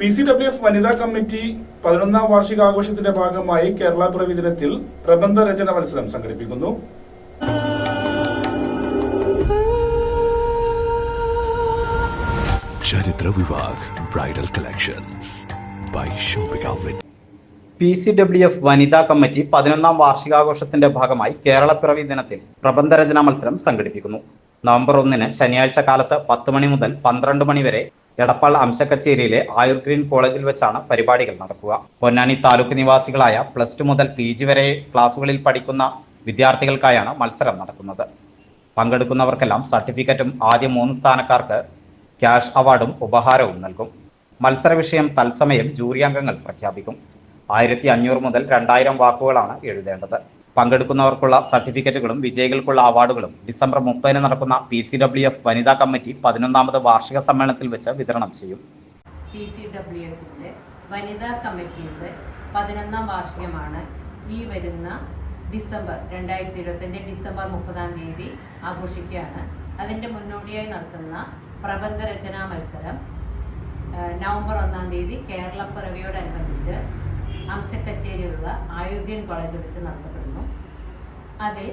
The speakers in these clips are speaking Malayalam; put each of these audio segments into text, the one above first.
പി സി ഡബ്ല്യു എഫ് വനിതാ കമ്മിറ്റി പതിനൊന്നാം വാർഷികാഘോഷത്തിന്റെ ഭാഗമായി കേരള പിറവി ദിനത്തിൽ പ്രബന്ധ രചന മത്സരം സംഘടിപ്പിക്കുന്നു. ചരിത്ര Vivah bridal collections by P C W F വനിതാ കമ്മിറ്റി പതിനൊന്നാം വാർഷികാഘോഷത്തിന്റെ ഭാഗമായി കേരള കേരളപ്പിറവി ദിനത്തിൽ പ്രബന്ധരചനാ മത്സരം സംഘടിപ്പിക്കുന്നു. നവംബർ ഒന്നിന് ശനിയാഴ്ച കാലത്ത് പത്ത് മണി മുതൽ പന്ത്രണ്ട് മണി വരെ എടപ്പാൾ അംശക്കച്ചേരിയിലെ ആയുർ ഗ്രീൻ കോളേജിൽ വെച്ചാണ് പരിപാടികൾ നടക്കുക. പൊന്നാനി താലൂക്ക് നിവാസികളായ പ്ലസ് ടു മുതൽ പി ജി വരെ ക്ലാസുകളിൽ പഠിക്കുന്ന വിദ്യാർത്ഥികൾക്കായാണ് മത്സരം നടക്കുന്നത്. പങ്കെടുക്കുന്നവർക്കെല്ലാം സർട്ടിഫിക്കറ്റും ആദ്യ മൂന്ന് സ്ഥാനക്കാർക്ക് ക്യാഷ് അവാർഡും ഉപഹാരവും നൽകും. മത്സര വിഷയം തത്സമയം ജൂറി അംഗങ്ങൾ പ്രഖ്യാപിക്കും. ആയിരത്തി അഞ്ഞൂറ് മുതൽ രണ്ടായിരം വാക്കുകളാണ് എഴുതേണ്ടത്. പങ്കെടുക്കുന്നവർക്കുള്ള സർട്ടിഫിക്കറ്റുകളും വിജയികൾക്കുള്ള അവാർഡുകളും ഡിസംബർ മുപ്പതിന് നടക്കുന്ന പി സി ഡബ്ല്യു എഫ് വനിതാ കമ്മിറ്റി പതിനൊന്നാമത് വാർഷിക സമ്മേളനത്തിൽ വെച്ച് വിതരണം ചെയ്യും. പി സി ഡബ്ല്യു എഫിന്റെ വനിതാ കമ്മിറ്റിയുടെ പതിനൊന്നാം വാർഷികമാണ് ഈ വരുന്ന ഡിസംബർ രണ്ടായിരത്തി ഇരുപത്തിയഞ്ച് ഡിസംബർ മുപ്പതാം തീയതി ആഘോഷിക്കുകയാണ്. അതിന്റെ മുന്നോടിയായി നടത്തുന്ന പ്രബന്ധ രചനാ മത്സരം നവംബർ ഒന്നാം തീയതി കേരളപ്പിറവിയോടനുബന്ധിച്ച് അംശക്കച്ചേരിയിലുള്ള ആയുർവേദൻ കോളേജിൽ വെച്ച് നടത്തപ്പെടുന്നു. അതിൽ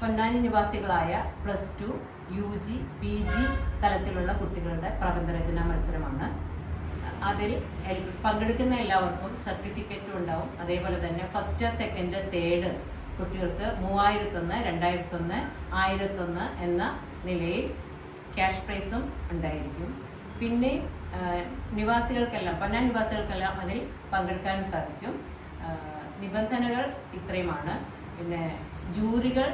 Ponnani നിവാസികളായ plus two U G P G തലത്തിലുള്ള കുട്ടികളുടെ പ്രബന്ധരചനാ മത്സരമാണ്. അതിൽ പങ്കെടുക്കുന്ന എല്ലാവർക്കും സർട്ടിഫിക്കറ്റും ഉണ്ടാവും. അതേപോലെ തന്നെ ഫസ്റ്റ് സെക്കൻഡ് തേർഡ് കുട്ടികൾക്ക് മൂവായിരത്തൊന്ന് രണ്ടായിരത്തൊന്ന് ആയിരത്തൊന്ന് എന്ന നിലയിൽ ക്യാഷ് പ്രൈസും ഉണ്ടായിരിക്കും. പിന്നെ നിവാസികൾക്കെല്ലാം പന്ന നിവാസികൾക്കെല്ലാം അതിൽ പങ്കെടുക്കാൻ സാധിക്കും. നിബന്ധനകൾ ഇത്രയുമാണ്. പിന്നെ ജൂറികൾ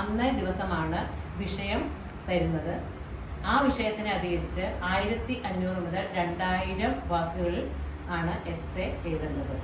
അന്നേ ദിവസമാണ് വിഷയം തരുന്നത്. ആ വിഷയത്തിനെ അധികരിച്ച് ആയിരത്തി അഞ്ഞൂറ് മുതൽ രണ്ടായിരം വാക്കുകളിൽ ആണ് എസ് എ എഴുതേണ്ടത്